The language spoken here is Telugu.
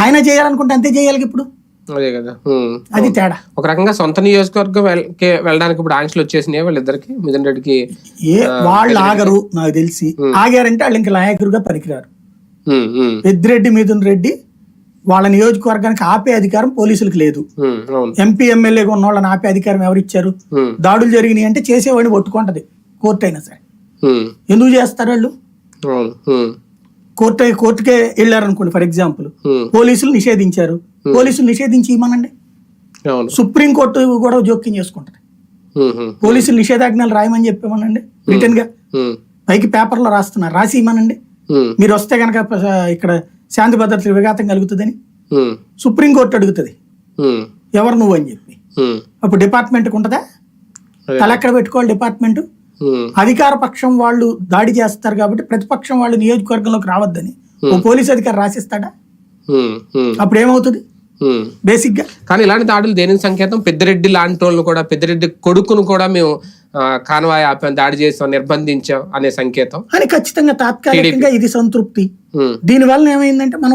ఆయన చేయాలనుకుంటే అంతే చేయాలి ఇప్పుడు? అదే కదా. అది తేడా. ఒక రకంగా సొంత నియోజకవర్గం వెళ్ళడానికి ఇప్పుడు ఆంక్షలు వచ్చేసినాయి వాళ్ళిద్దరికి? మిథున్ రెడ్డికి ఏ వాళ్ళు ఆగరు నాకు తెలిసి. ఆగారంటే వాళ్ళు ఇంకా నాయకుడిగా పనికిరారు. పెద్దిరెడ్డి మిథున్ రెడ్డి వాళ్ళ నియోజకవర్గానికి ఆపే అధికారం పోలీసులకు లేదు. ఎంపీ ఎమ్మెల్యేగా ఉన్న వాళ్ళని ఆపే అధికారం ఎవరిచ్చారు? దాడులు జరిగినాయి అంటే చేసేవాడిని పట్టుకుంటది కోర్టు అయినా సరే. ఎందుకు చేస్తారు వాళ్ళు? కోర్టు కోర్టుకే వెళ్ళారనుకోండి ఫర్ ఎగ్జాంపుల్ ఉమ్, పోలీసులు నిషేధించారు. పోలీసులు నిషేధించి ఇవ్వమనండి అవును. సుప్రీంకోర్టు కూడా జోక్యం చేసుకుంటది. ఉమ్, ఉమ్, పోలీసులు నిషేధాజ్ఞలు రాయమని చెప్పేమనండి. రిటర్న్గా. పైకి పేపర్లో రాస్తున్నారు. రాసి ఇవ్వమనండి. మీరు వస్తే కనుక ఇక్కడ శాంతి భద్రతలు విఘాతం కలుగుతుందని సుప్రీంకోర్టు అడుగుతుంది. ఎవరు నువ్వు అని చెప్పి. అప్పుడు డిపార్ట్మెంట్కి ఉంటుందా. తల ఎక్కడ పెట్టుకోవాలి డిపార్ట్మెంట్? అధికార పక్షం వాళ్ళు దాడి చేస్తారు కాబట్టి ప్రతిపక్షం వాళ్ళు నియోజకవర్గంలోకి రావద్దని ఓ పోలీస్ అధికారి రాసిస్తాడా? అప్పుడు ఏమవుతుంది. బేసిక్గా కానీ ఇలాంటి దాడులు దేనికి సంకేతం? పెద్దిరెడ్డి లాంటి వాళ్ళు కూడా పెద్దిరెడ్డి కొడుకును కూడా మేము కాన్వాయ్ ఆపాం దాడి చేసాం నిర్బంధించాం అనే సంకేతం. అని ఖచ్చితంగా తాత్కాలికంగా ఇది సంతృప్తి. ఉమ్, దీనివల్ల ఏమైందంటే మనం